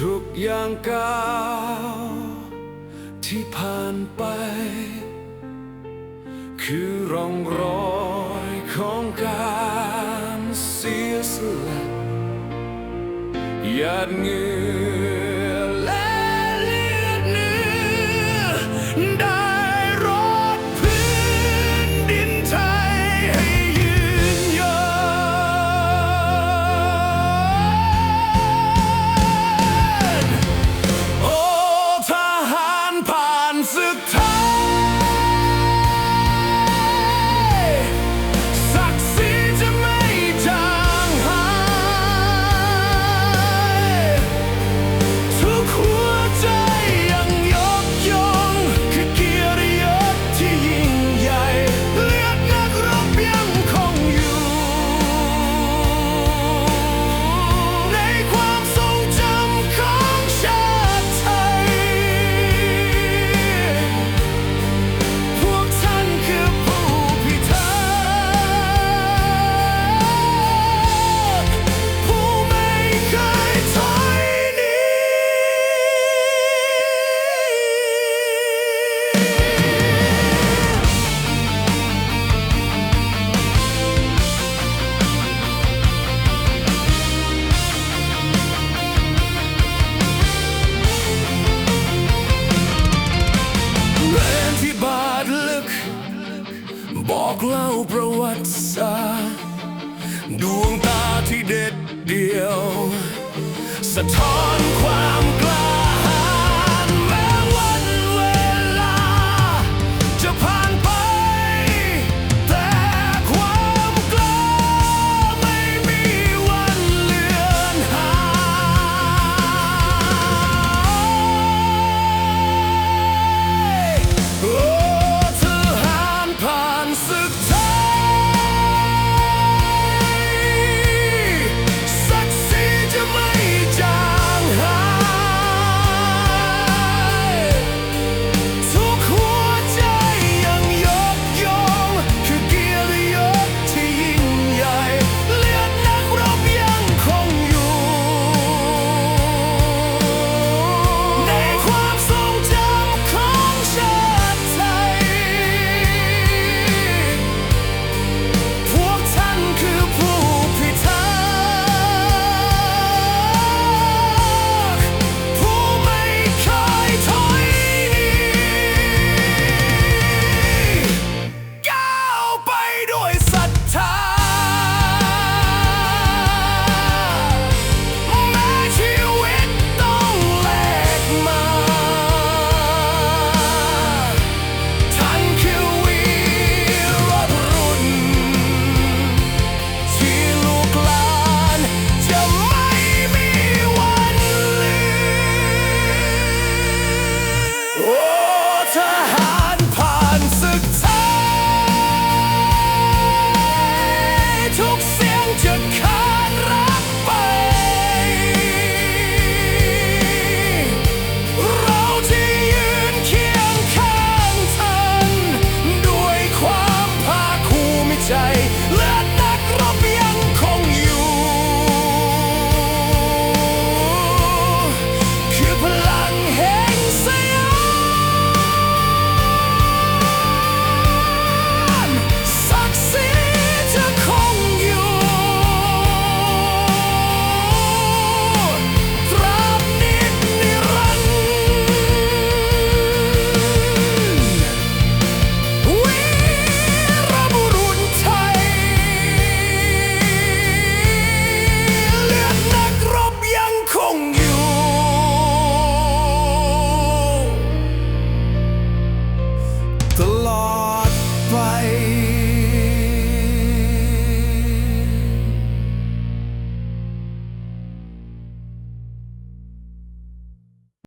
ทุกอย่างเก่าที่ผ่านไป คือร่องรอยของการเสียสละหยาดเงื่อ บอกเล่าประวัติศาสตร์ดวงตาที่เด็ดเดียว สะท้อนความกล้า I.